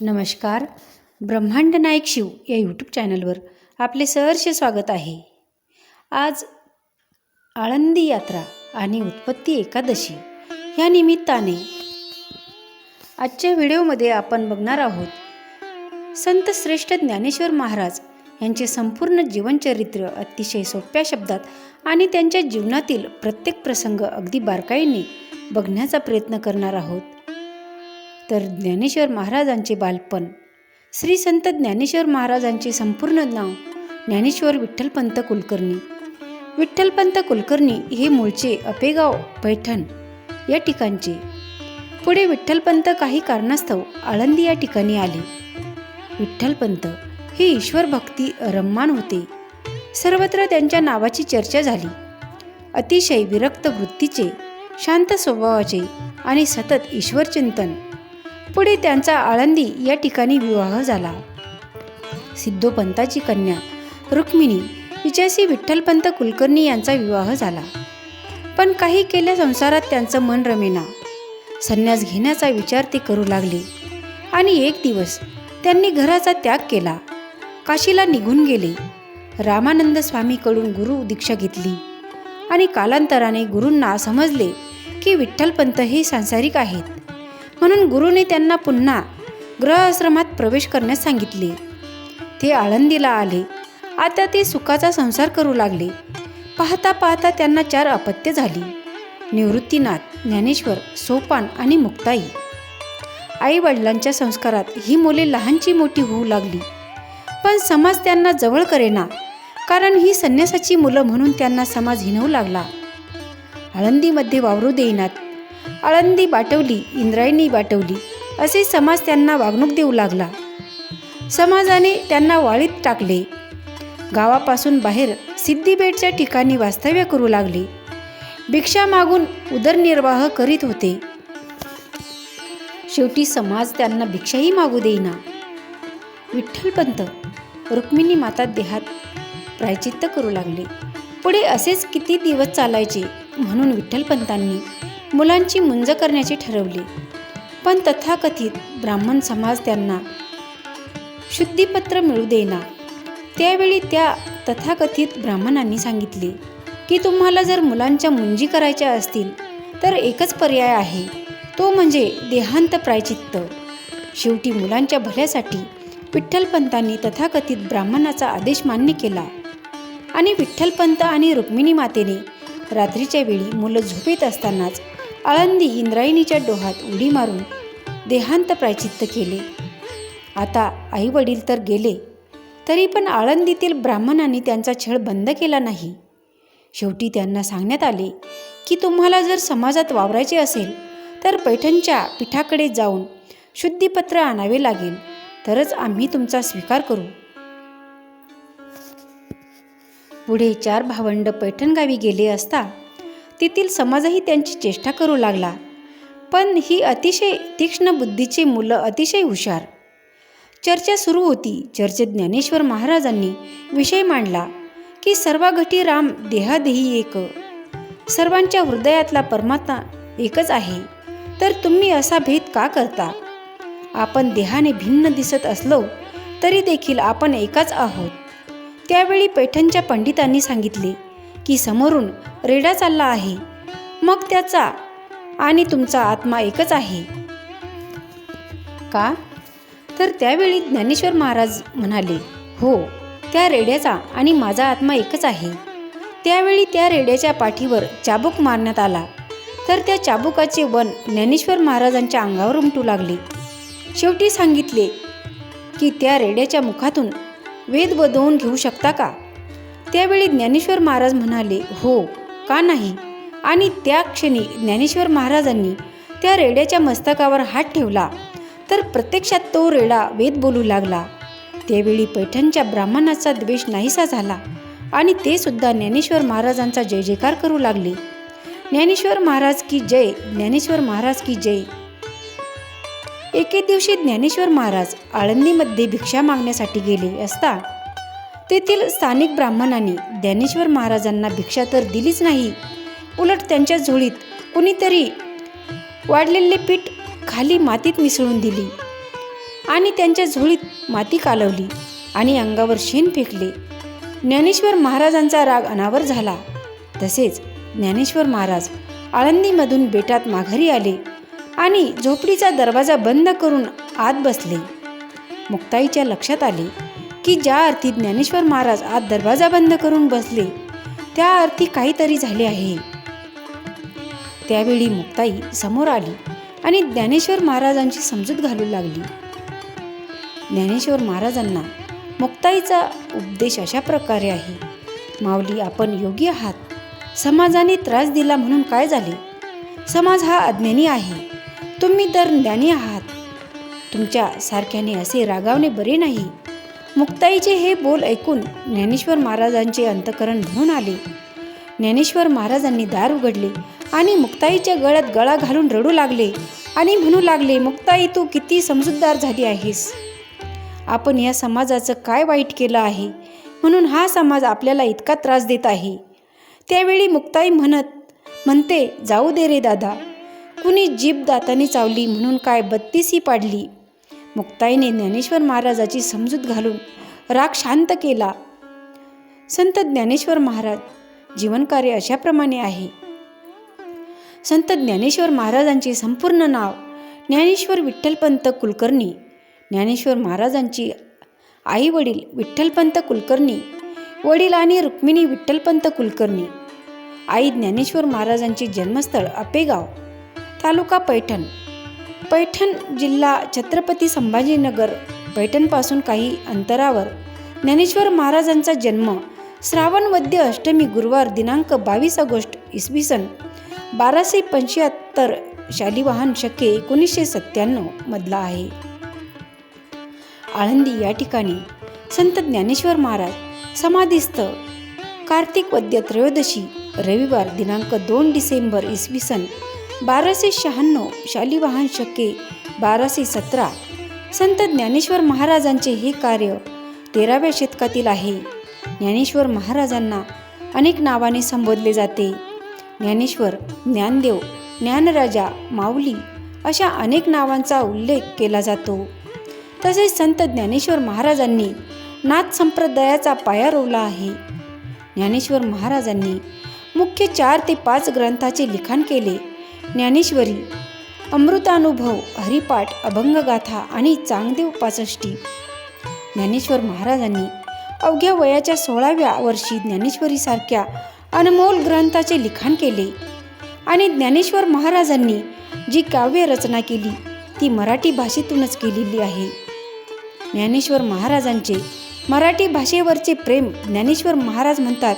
नमस्कार. ब्रह्मांड नायक शिव या यूट्यूब चॅनलवर आपले सहर्ष स्वागत आहे. आज आळंदी यात्रा आणि उत्पत्ती एकादशी या निमित्ताने आजच्या व्हिडिओमध्ये आपण बघणार आहोत संत श्रेष्ठ ज्ञानेश्वर महाराज यांचे संपूर्ण जीवनचरित्र अतिशय सोप्या शब्दात आणि त्यांच्या जीवनातील प्रत्येक प्रसंग अगदी बारकाईने बघण्याचा प्रयत्न करणार आहोत. तर ज्ञानेश्वर महाराजांचे बालपण. श्री संत ज्ञानेश्वर महाराजांचे संपूर्ण नाव ज्ञानेश्वर विठ्ठलपंत कुलकर्णी. विठ्ठलपंत कुलकर्णी हे मूळचे अपेगाव पैठण या ठिकाणचे. पुढे विठ्ठलपंत काही कारणास्तव आळंदी या ठिकाणी आले. विठ्ठलपंत हे ईश्वर भक्ती रम्मान होते. सर्वत्र त्यांच्या नावाची चर्चा झाली. अतिशय विरक्त वृत्तीचे शांत स्वभावाचे आणि सतत ईश्वरचिंतन पुढे त्यांचा आळंदी या ठिकाणी विवाह झाला. सिद्धोपंताची कन्या रुक्मिणी हिच्याशी विठ्ठलपंत कुलकर्णी यांचा विवाह झाला. पण काही केल्या संसारात त्यांचं मन रमेना. संन्यास घेण्याचा विचार ते करू लागले आणि एक दिवस त्यांनी घराचा त्याग केला. काशीला निघून गेले. रामानंद स्वामीकडून गुरु दीक्षा घेतली आणि कालांतराने गुरूंना समजले की विठ्ठलपंत हे सांसारिक आहेत. म्हणून गुरुने त्यांना पुन्हा गृहआश्रमात प्रवेश करण्यास सांगितले. ते आळंदीला आले. आता ते सुखाचा संसार करू लागले. पाहता पाहता त्यांना चार अपत्य झाली. निवृत्तीनाथ ज्ञानेश्वर सोपान आणि मुक्ताई. आई वडिलांच्या संस्कारात ही मुले लहानची मोठी होऊ लागली. पण समाज त्यांना जवळ करेना कारण ही संन्यासाची मुलं म्हणून त्यांना समाज हिनवू लागला. आळंदीमध्ये वावरू देईनात. आळंदी बाटवली इंद्रायणी बाटवली असे समाज त्यांना वागणूक देऊ लागला. समाजाने त्यांना वाळीत टाकले. गावापासून बाहेर सिद्धिबेटच्या ठिकाणी वास्तव्य करू लागले. भिक्षा मागून उदरनिर्वाह करीत होते. शेवटी समाज त्यांना भिक्षाही मागू देईना. विठ्ठलपंत रुक्मिणी माता देहात प्रायचित्त करू लागले. पुढे असेच किती दिवस चालायचे म्हणून विठ्ठलपंतांनी मुलांची मुंज करण्याचे ठरवले. पण तथाकथित ब्राह्मण समाज त्यांना शुद्धीपत्र मिळू देना त्यावेळी त्या तथाकथित ब्राह्मणांनी सांगितले की तुम्हाला जर मुलांच्या मुंजी करायच्या असतील तर एकच पर्याय आहे. तो म्हणजे देहांत प्रायचित्त. शेवटी मुलांच्या भल्यासाठी विठ्ठलपंतांनी तथाकथित ब्राह्मणाचा आदेश मान्य केला. आणि विठ्ठलपंत आणि रुक्मिणी मातेने रात्रीच्या वेळी मुलं झोपेत असतानाच आळंदी इंद्रायणीच्या डोहात उडी मारून देहांत प्रायचित्त केले. आता आई वडील तर गेले तरी पण आळंदीतील ब्राह्मणांनी त्यांचा छळ बंद केला नाही. शेवटी त्यांना सांगण्यात आले की तुम्हाला जर समाजात वावरायचे असेल तर पैठणच्या पीठाकडे जाऊन शुद्धीपत्र आणावे लागेल तरच आम्ही तुमचा स्वीकार करू. पुढे चार भावंड पैठण गावी गेले असता तेथील समाजही त्यांची चेष्टा करू लागला. पण ही अतिशय तीक्ष्ण बुद्धीची मुलं अतिशय हुशार. चर्चा सुरू होती. चर्चेत ज्ञानेश्वर महाराजांनी विषय मांडला की सर्वागटी राम देहादेही एक. सर्वांच्या हृदयातला परमात्मा एकच आहे. तर तुम्ही असा भेद का करता? आपण देहाने भिन्न दिसत असलो तरी देखील आपण एकाच आहोत. त्यावेळी पैठणच्या पंडितांनी सांगितले की समोरून रेडा चालला आहे. मग त्याचा आणि तुमचा आत्मा एकच आहे. का? तर त्यावेळी ज्ञानेश्वर महाराज म्हणाले हो त्या रेड्याचा आणि माझा आत्मा एकच आहे. त्यावेळी त्या रेड्याच्या पाठीवर चाबूक मारण्यात आला. तर त्या चाबुकाचे वन ज्ञानेश्वर महाराजांच्या अंगावर उमटू लागले. शेवटी सांगितले की त्या रेड्याच्या मुखातून वेद बदवून घेऊ शकता का? त्यावेळी ज्ञानेश्वर महाराज म्हणाले हो का नाही? आणि त्या क्षणी ज्ञानेश्वर महाराजांनी त्या रेड्याच्या मस्तकावर हात ठेवला. तर प्रत्यक्षात तो रेडा वेद बोलू लागला. त्यावेळी पैठणच्या ब्राह्मणाचा द्वेष नाहीसा झाला आणि ते सुद्धा ज्ञानेश्वर महाराजांचा जय जयकार करू लागले. ज्ञानेश्वर महाराज की जय ज्ञानेश्वर महाराज की जय. एके दिवशी ज्ञानेश्वर महाराज आळंदीमध्ये भिक्षा मागण्यासाठी गेले असता तेथील स्थानिक ब्राह्मणांनी ज्ञानेश्वर महाराजांना भिक्षा तर दिलीच नाही. उलट त्यांच्या झोळीत कुणीतरी वाढलेले पीठ खाली मातीत मिसळून दिली आणि त्यांच्या झोळीत माती कालवली आणि अंगावर शेण फेकले. ज्ञानेश्वर महाराजांचा राग अनावर झाला. तसेच ज्ञानेश्वर महाराज आळंदीमधून बेटात माघारी आले आणि झोपडीचा दरवाजा बंद करून आत बसले. मुक्ताईच्या लक्षात आले की ज्या अर्थी ज्ञानेश्वर महाराज आत दरवाजा बंद करून बसले त्या अर्थी काहीतरी झाले आहे. त्यावेळी मुक्ताई समोर आली आणि ज्ञानेश्वर महाराजांची समजूत घालू लागली. ज्ञानेश्वर महाराजांना मुक्ताईचा उपदेश अशा प्रकारे आहे माऊली आपण योगी आहात. समाजाने त्रास दिला म्हणून काय झाले? समाज हा अज्ञानी आहे. तुम्ही तर ज्ञानी आहात. तुमच्या सारख्याने असे रागावणे बरे नाही. मुक्ताईचे हे बोल ऐकून ज्ञानेश्वर महाराजांचे अंतकरण भरून आले. ज्ञानेश्वर महाराजांनी दार उघडले आणि मुक्ताईच्या गळ्यात गळा घालून रडू लागले आणि म्हणू लागले मुक्ताई तू किती समजूतदार झाली आहेस. आपण या समाजाचं काय वाईट केलं आहे? म्हणून हा समाज आपल्याला इतका त्रास देत आहे त्यावेळी मुक्ताई म्हणत म्हणते जाऊ दे रे दादा. कुणी जीभ दाताने चावली म्हणून काय बत्तीसी पाडली? मुक्ताईने ज्ञानेश्वर महाराजाची समजूत घालून राग शांत केला. संत ज्ञानेश्वर महाराज जीवनकार्य अशाप्रमाणे आहे. संत ज्ञानेश्वर महाराजांचे संपूर्ण नाव ज्ञानेश्वर विठ्ठलपंत कुलकर्णी ज्ञानेश्वर महाराजांची आई वडील विठ्ठलपंत कुलकर्णी वडील आणि रुक्मिणी विठ्ठलपंत कुलकर्णी आई ज्ञानेश्वर महाराजांचे जन्मस्थळ अपेगाव तालुका पैठण. पैठण जिल्हा छत्रपती संभाजीनगर पैठणपासून काही अंतरावर. ज्ञानेश्वर महाराजांचा जन्म श्रावण वद्य अष्टमी गुरुवार दिनांक बावीस ऑगस्ट इसवी सन बाराशे पंच्याहत्तर शालिवाहन शके एकोणीसशे सत्त्याण्णव मधला आहे. आळंदी या ठिकाणी संत ज्ञानेश्वर महाराज समाधीस्थ कार्तिक वद्य त्रयोदशी रविवार दिनांक दोन डिसेंबर इसवी सन बाराशे शहाण्णव शालिवाहन शके बाराशे सतरा. संत ज्ञानेश्वर महाराजांचे हे कार्य तेराव्या शतकातील आहे. ज्ञानेश्वर महाराजांना अनेक नावाने संबोधले जाते. ज्ञानेश्वर ज्ञानदेव ज्ञानराजा माऊली अशा अनेक नावांचा उल्लेख केला जातो. तसेच संत ज्ञानेश्वर महाराजांनी नाथ संप्रदायाचा पाया रोवला आहे. ज्ञानेश्वर महाराजांनी मुख्य चार ते पाच ग्रंथाचे लिखाण केले. ज्ञानेश्वरी अमृतानुभव हरिपाठ अभंगगाथा आणि चांगदेव पासष्टी. ज्ञानेश्वर महाराजांनी अवघ्या वयाच्या सोळाव्या वर्षी ज्ञानेश्वरीसारख्या अनमोल ग्रंथाचे लिखाण केले आणि ज्ञानेश्वर महाराजांनी जी काव्य रचना केली ती मराठी भाषेतूनच केलेली आहे. ज्ञानेश्वर महाराजांचे मराठी भाषेवरचे प्रेम ज्ञानेश्वर महाराज म्हणतात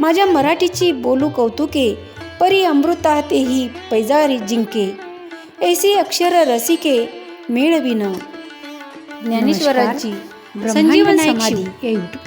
माझ्या मराठीची बोलू कौतुके परी अमृता तेही पैजारी जिंके. ऐसी अक्षर रसिके मेळविन ज्ञानेश्वराची संजीवन समाधी.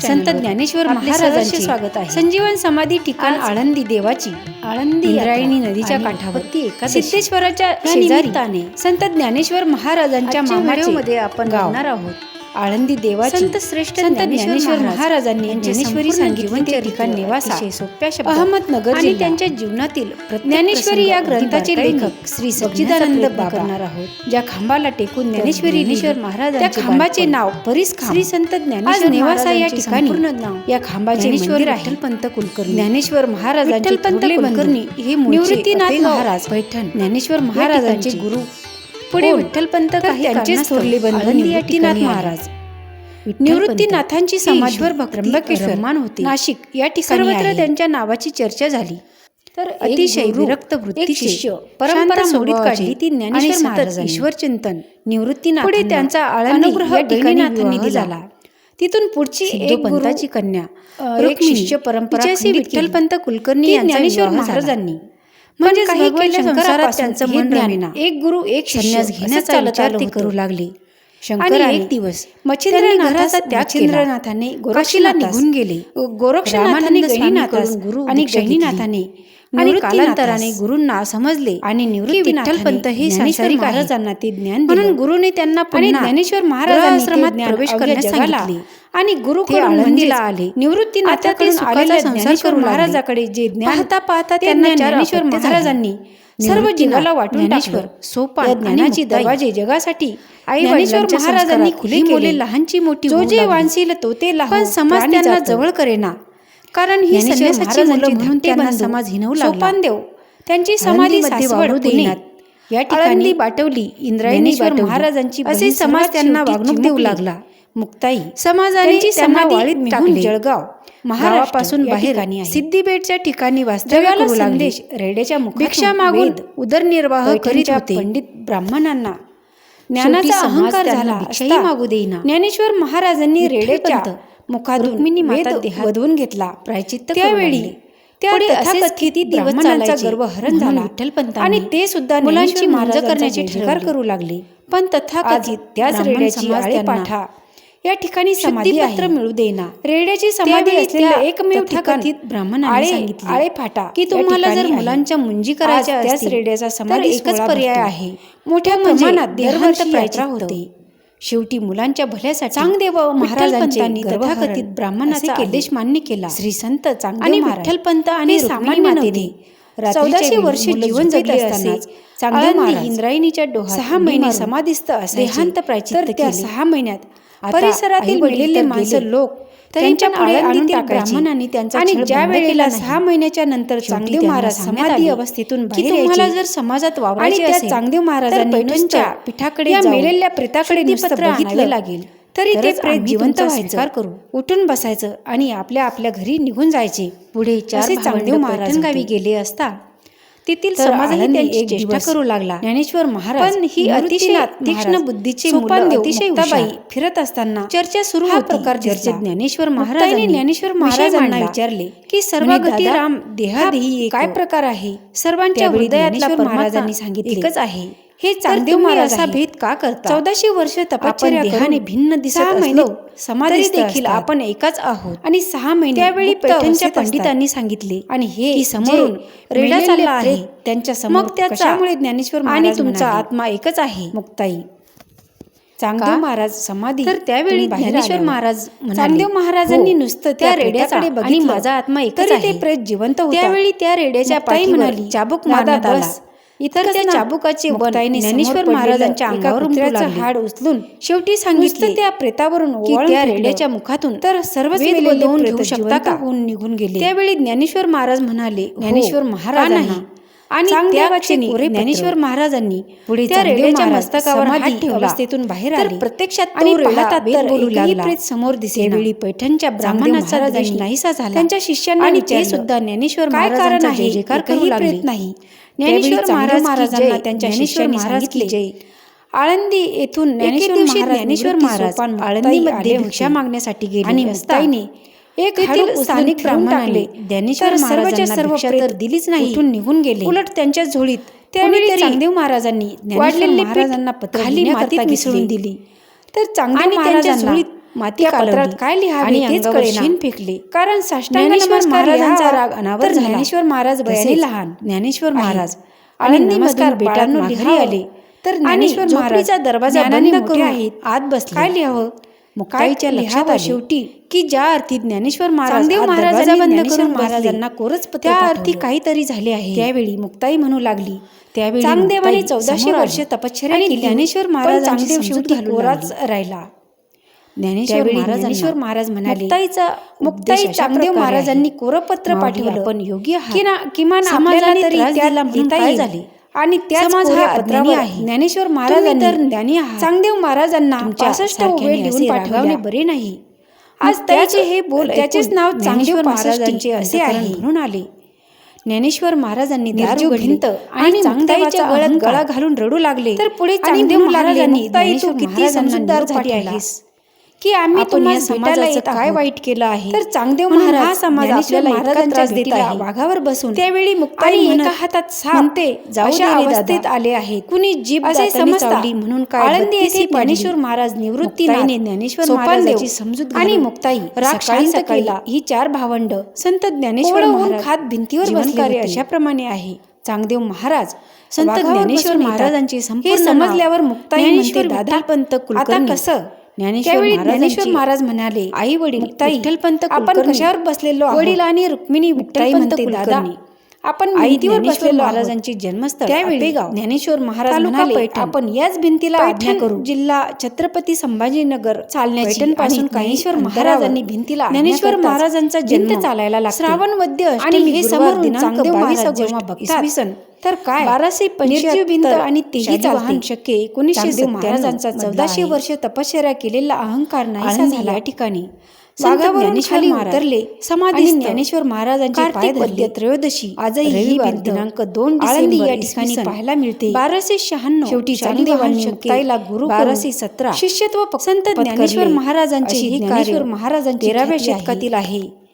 संत ज्ञानेश्वर महाराजांचे स्वागत आहे. संजीवन समाधी ठिकाण आळंदी देवाची. आळंदी इंद्रायणी नदीच्या काठावर. सिद्धेश्वराच्या शेजारी संत ज्ञानेश्वर महाराजांच्या मामाचे आपण गाव. बघणार आहोत. आळंदी देवाची संत श्रेष्ठ ज्ञानेश्वर महाराज महाराजांनी ज्ञानेश्वरी सांगितले ठिकाण निवासा सोप्या अहमदनगर आणि. त्यांच्या जीवनातील ज्ञानेश्वरी या ग्रंथाचे लेखक श्री सच्चिदानंद करणार आहोत. ज्या खांबाला टेकून ज्ञानेश्वरी ज्ञानेश्वर लिहिली, महाराजांचे त्या खांबाचे. नाव परीस खांब. श्री संत ज्ञानेश्वर नेवासा या ठिकाणी नाव. या खांबाचे ज्ञानेश्वर मंदिर आहे. विठ्ठलपंत कुलकर्णी. ज्ञानेश्वर महाराजांचे बंधू कुलकर्णी हे निवृत्तीनाथ महाराज. पैठण. ज्ञानेश्वर महाराजांचे. गुरु पुढे? विठ्ठलपंत काही कारणास्तव थोरले बंधू निवृत्तीनाथ. महाराज निवृत्तीनाथांची हे समाधी ईश्वर भक्ती त्र्यंबकेश्वर रममाण होते. नाशिक या ठिकाणी. त्यांच्या नावाची चर्चा झाली तर अतिशय विरक्त एक वृत्तीचे शिष्य, परंपरा स्वभावाचे काढली ती ज्ञानेश्वर ईश्वर चिंतन निवृत्तीनाथ पुढे त्यांचा आळंदी अनुग्रह या ठिकाणी झाला. तिथून पुढची एक गुरु कन्या एक शिष्य परंपरा. विठ्ठलपंत कुलकर्णी ज्ञानेश्वर. महाराजांनी म्हणजेच काही शंकरापासून संसारात त्यांचं मन. एक गुरु एक संन्यास घेण्याचा विचार ते करू लागले शंकराने एक दिवस मच्छिंद्रनाथाचा मच्छिंद्रनाथाचा त्याग केला मच्छिंद्रनाथाने गोरक्षनाथास निघून गेले गोरक्षनाथाने गहिनीनाथास गुरु आणि. गहिनीनाथाने आणि कालांतराने गुरूंना समजले आणि निवृत्तीनाथाने विठ्ठलपंत हे. महाराजांना ते ज्ञान म्हणून. गुरुने त्यांना पुन्हा ज्ञानेश्वर महाराजांनी ते गृहाश्रमात ज्ञान प्रवेश करण्यास सांगितले आणि गुरुकडून मंदिला आले. निवृत्तीनाथाकडून आलेल्या ज्ञानेश्वर महाराजाकडे जे ज्ञान पाहता त्यांना ज्ञानेश्वर महाराजांनी सर्व जीवाला वाटून ज्ञानेश्वर सोपा ज्ञानाची दरवाजे जगासाठी आई ज्ञानेश्वर महाराजांनी खुले केले. लहानची मोठी जो जे वांसील तो ते लहान समाज त्यांना जवळ करेना. कारण ही संन्यासाची मुलं म्हणून त्यांना समाज हिनवला सोपान देव त्यांची समाधी सासवड पुण्यात या ठिकाणी बाटवली इंद्रायणी महाराजांची असे समाज त्यांना वागणूक देऊ लागला. मुक्ताई समाजाने जळगाव बाहेर सिद्धीबेटच्या ठिकाणी वास्तव्याला संदेश रेडेच्या भिक्षा मागून उदरनिर्वाह करीत होते. पंडित ब्राह्मणांना. ज्ञानाचा अहंकार झाला भिक्षाही मागू देईना. ज्ञानेश्वर महाराजांनी रेडेच्या मुखातून रुक्मिणी माता वधवून घेतला प्रायचित्त त्यावेळी तथाकथित दिवस चालायचा. गर्व हरण झाला. विठ्ठलपंत आणि ते सुद्धा मुलांची मार्ज करण्याची ठरकार करू लागले. पण तथाकथित त्याच रेड्याची आळे पाठा. या ठिकाणी समाधी पत्र मिळू देना रेड्याची समाधी असलेले एकमेव ठिकाण ब्राह्मण आळे आळे फाटा की तुम्हाला जर मुलांच्या मुंजी करायच्या त्याच रेड्याचा समाधी एकच पर्याय आहे. मोठ्या प्रमाणात म्हणजे देहांत यात्रा होते. शेवटी मुलांच्या भल्यासाठी चांगदेव महाराजांनी तथाकथित ब्राह्मणाचा आदेश मान्य केला. श्री संत आणि विठ्ठलपंत आणि सामान्य मातेने चौदाशे वर्षे जीवन जगले असतानाच इंद्रायणीच्या डोहा सहा महिने समाधीस्त असे देहांत प्राचीन सहा महिन्यात परिसरातील वडलेले माणसं लोक त्यांच्या पुढे आणून ब्राह्मणांनी त्यांचा आणि ज्या वेळेला सहा महिन्याच्या नंतर चांगदेव महाराज समाधी अवस्थेतून तुम्हाला जर समाजात वावरायचे असेल चांगदेव महाराजांनी नुसत्या पिठाकडे मेलेल्या प्रेताकडे नुसतं बघितलं लागेल. तरी ते प्रेत जिवंत व्हायचं. करू. उठून बसायचं आणि आपल्या आपल्या घरी निघून जायचे. पुढे चार चांगदेव महाराज गावी गेले असता तेथील समाजही त्यांची चेष्टा करू लागला. ज्ञानेश्वर महाराज पण ही अतिशय तीक्ष्ण बुद्धीची अतिशय उत्ताबाई फिरत असताना चर्चा सुरू हा प्रकार चर्चेत ज्ञानेश्वर महाराजांनी ज्ञानेश्वर महाराजांना विचारले की सर्व गती राम देहादेही काय प्रकार आहे? सर्वांच्या हृदयात महाराजांनी सांगितले एकच आहे. हे चांदेव महाराज असा भेद का करता? चौदाशे वर्ष तपश्चर्या भिन्न दिसत असलो समाधी देखील आपण एकाच आहोत. आणि सहा महिने त्यावेळी पैठणच्या पंडितांनी सांगितले आणि हे समोरून रेडा चालला आहे त्यांच्यासमोर त्याच्यामुळे ज्ञानेश्वर आणि तुमचा आत्मा एकच आहे. मुक्ताई चांगदेव महाराज समाधी तर त्यावेळी ज्ञानेश्वर महाराज चांगदेव महाराजांनी हो, नुसतं त्या रेड्याकडे बघितलं. माझा आत्मा एकच ते प्रेत जिवंत त्यावेळी त्या रेड्याच्या पायी म्हणाली चाबूक मारण्यात आला. इतर त्या चाबुकाचे वन ज्ञानेश्वर महाराजांच्या अंगावरून पुत्राचं हाड उचलून शेवटी सांगितलं त्या प्रेतावरून त्या रेड्याच्या मुखातून तर सर्व घेऊ शकता का? होऊन निघून गेले. त्यावेळी ज्ञानेश्वर महाराज म्हणाले हो, ज्ञानेश्वर महाराज नाही? आणि त्या वाचनी ज्ञानेश्वर महाराजांनी पुढे त्या रेड्याच्या मस्तकावर हात ठेवला. तेथून बाहेर आले. प्रत्यक्षात आणि प्रेत समोर दिसे वेळी पैठणच्या ब्राह्मणाचा देश नाहीसा झाला. त्यांच्या शिष्यांना आणि ते सुद्धा ज्ञानेश्वर काय कारण आहे? काही प्रेत नाही. ज्ञानेश्वर त्यांच्या जय. आळंदी येथून ज्ञानेश्वर ज्ञानेश्वर महाराज आळंदीमध्ये भिक्षा मागण्यासाठी गेले आणि असताने एक स्थानिक ज्ञानेश्वर सर्वच्या सर्व तर दिलीच नाही. इथून निघून गेले. उलट त्यांच्या झोळीत चांगदेव महाराजांनी वाढलेले महाराजांना पत्र खाली मातीत मिसळून दिली. तर चांगदेव महाराजांना माती पात्रात काय लिहावे तेच कळेन. फेकले. कारण साष्टांगेश्वर महाराजांचा राग अनावर ज्ञानेश्वर महाराज बयाने लहान. ज्ञानेश्वर महाराज आणि नमस्कार बेटांनो लिहावे. आले. तर ज्ञानेश्वर महाराजांचा दरवाजा बंद करून आहेत. आत बस काय लिहावं? मुकाईच्या लक्षात शेवटी? की ज्या अर्थी ज्ञानेश्वर महाराज महाराजांना बंद करून महाराजांना कोरच त्या अर्थी काहीतरी झाले आहे. त्यावेळी मुक्ताई म्हणू लागली. त्यावेळी चांगदेवाने चौदाशे वर्ष तपश्चर्या केली. ज्ञानेश्वर महाराज चांगदेव शेवटी कोराच राहिला. ज्ञानेश्वर महाराज म्हणाले मुक्ताई महाराजांनी कोरपत्र पाठवलं. पण योग्य किमान झाले? आणि त्या आहे. ज्ञानेश्वर महाराजांनी चांगदेव महाराजांना वेळ लिहून बरे नाही. आज त्याचे हे बोल त्याचेच नाव चांगदेव महाराजांचे असे आहे. म्हणून आले. ज्ञानेश्वर महाराजांनी दारू भिंत आणि चांगदेवाच्या गळ्यात गळा घालून रडू लागले. तर पुढे चांगदेव महाराजांनी तू किती समजूतदार झाली आहेस. की आम्ही काय वाईट केलं आहे? तर चांगदेव महाराज हा वाघावर बसून त्यावेळी मुक्ताई एका हातात सांगते अवस्थेत आले आहे कुणी जीब असे समजताली म्हणून काळंदी येथे ज्ञानेश्वर महाराज निवृत्तीने ज्ञानेश्वर महाराजांची समजूत आणि मुक्ताई राक्षांत केला ही चार भावंड संत ज्ञानेश्वर खात भिंतीवर बसणारे अशाप्रमाणे आहे. चांगदेव महाराज संत ज्ञानेश्वर महाराजांचे संपूर्ण समजल्यावर मुक्ताई म्हणते दादा पंत कुलकर्णी. आता कसं? ज्ञानेश्वर महाराज म्हणाले आई वडील विठ्ठलपंत आपण कशावर बसलेलो? वडील आणि रुक्मिणी विठ्ठलपंत म्हणते, दादा, आपण आई भिंतीवर ज्ञानेश्वर बसलेलो. महाराजांची जन्मस्थळ त्यावेळी. ज्ञानेश्वर महाराज म्हणाले. आपण याच भिंतीला आज्ञा करू जिल्हा छत्रपती संभाजीनगर चालण्याची पैठणपासून आणि काही ज्ञानेश्वर अंतरावर महाराजांनी भिंतीला ज्ञानेश्वर महाराजांचा जन्म चालायला लागते श्रावण वद्य आणि हे समोरून दिनांक चांगदेव 22 महाराज ऑगस्ट जेव्हा इसवी सन तर काय? बाराशे निर्जीव भिंत आणि तेही चालते शके एकोणीसशे महाराजांचा चौदाशे. वर्ष तपश्चर्या केलेला अहंकार नाहीसा आळंदी झाला. या ठिकाणी. वाघावरून खाली उतरले समाधी. ज्ञानेश्वर महाराजांचे पाय धरले. त्रयोदशी. आजही ही दिनांक दोन आळंदी डिसेंबर या ठिकाणी पाहायला मिळते. बाराशे शहाण्णव. शेवटी चांगदेवांनी मुक्ताईला गुरु बाराशे सत्रा. शिष्यत्व संत ज्ञानेश्वर महाराजांचे हे कार्य महाराजांची तेराव्या. शतकातील आहे.